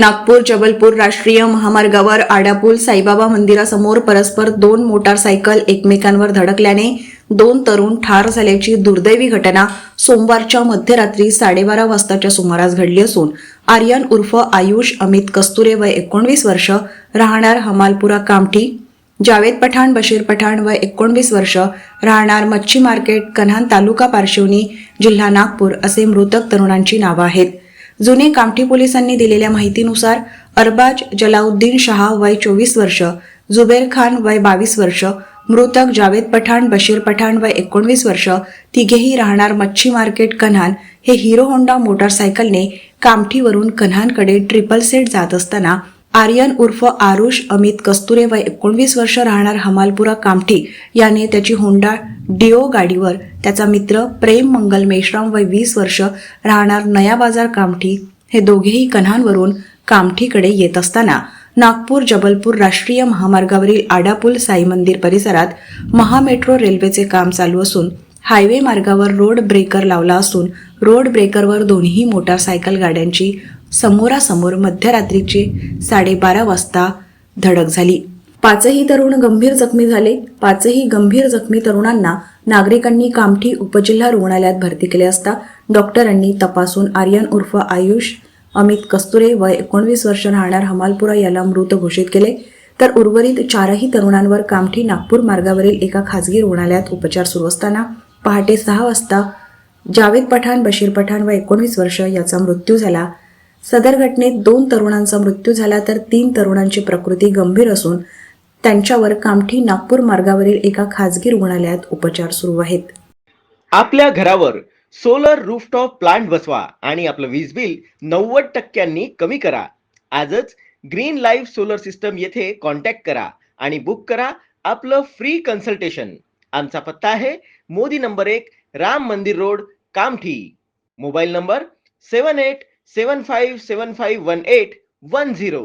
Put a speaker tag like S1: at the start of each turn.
S1: नागपूर जबलपूर राष्ट्रीय महामार्गावर आडापूल साईबाबा मंदिरासमोर परस्पर दोन मोटारसायकल एकमेकांवर धडकल्याने दोन तरुण ठार झाल्याची दुर्दैवी घटना सोमवारच्या मध्यरात्री साडेबारा वाजताच्या सुमारास घडली असून आर्यन उर्फ आयुष अमित कस्तुरे वय एकोणवीस वर्ष राहणार हमालपुरा कामठी जावेद पठाण बशीर पठाण वय एकोणवीस वर्ष राहणार मच्छी मार्केट कन्हान तालुका पार्शिवनी जिल्हा नागपूर असे मृतक तरुणांची नावं आहेत. जुने कामठी पोलिसांनी दिलेल्या माहितीनुसार अरबाज जलाउद्दीन शहा वय चोवीस वर्ष जुबेर खान वय बावीस वर्ष मृतक जावेद पठाण बशीर पठाण वय एकोणवीस वर्ष तिघेही राहणार मच्छी मार्केट कन्हान हे हिरो होंडा मोटारसायकलने कामठीवरून कन्हानकडे ट्रिपल सेट जात असताना आर्यन उर्फ आरुष अमित कस्तुरे वय एकोणवीस वर्ष राहणार हमालपुरा कामठी याने त्याची होंडा डिओ गाडीवर त्याचा मित्र प्रेम मंगल मेश्राम वय वीस वर्ष राहणार नया बाजार कामठी हे दोघेही कन्हांवरून कामठीकडे येत असताना नागपूर जबलपूर राष्ट्रीय महामार्गावरील आडापूल साई मंदिर परिसरात महामेट्रो रेल्वेचे काम चालू असून हायवे मार्गावर रोड ब्रेकर लावला असून रोड ब्रेकरवर दोन्ही मोटारसायकल गाड्यांची समोरासमोर मध्यरात्रीचे साडेबारा वाजता धडक झाली. पाचही तरुण गंभीर जखमी झाले. पाचही गंभीर जखमी तरुणांना नागरिकांनी कामठी उपजिल्हा रुग्णालयात भरती केले असता डॉक्टरांनी तपासून आर्यन उर्फ आयुष अमित कस्तुरे वय एकोणवीस वर्ष राहणार हमालपुरा याला मृत घोषित केले. तर उर्वरित चारही तरुणांवर कामठी नागपूर मार्गावरील एका खासगी रुग्णालयात उपचार सुरू असताना पहाटे सहा वाजता जावेद पठाण बशीर पठाण व एकोणवीस वर्ष याचा मृत्यू झाला. सदर घटनेत दोन तरुणांचा मृत्यू झाला तर तीन तरुणांची प्रकृती गंभीर असून त्यांच्यावर कामठी नागपूर मार्गावरील एका खासगी रुग्णालयात उपचार सुरू आहेत.
S2: आपल्या घरावर सोलर रूफटॉप प्लांट बसवा आणि आपलं वीज बिल नव्वद टक्क्यांनी कमी करा. आजच ग्रीन लाईफ सोलर सिस्टम येथे कॉन्टॅक्ट करा आणि बुक करा आपलं फ्री कन्सल्टेशन. आमचा पत्ता आहे मोदी नंबर एक Ram Mandir road Kamthi mobile number seven eight seven five seven five one eight one zero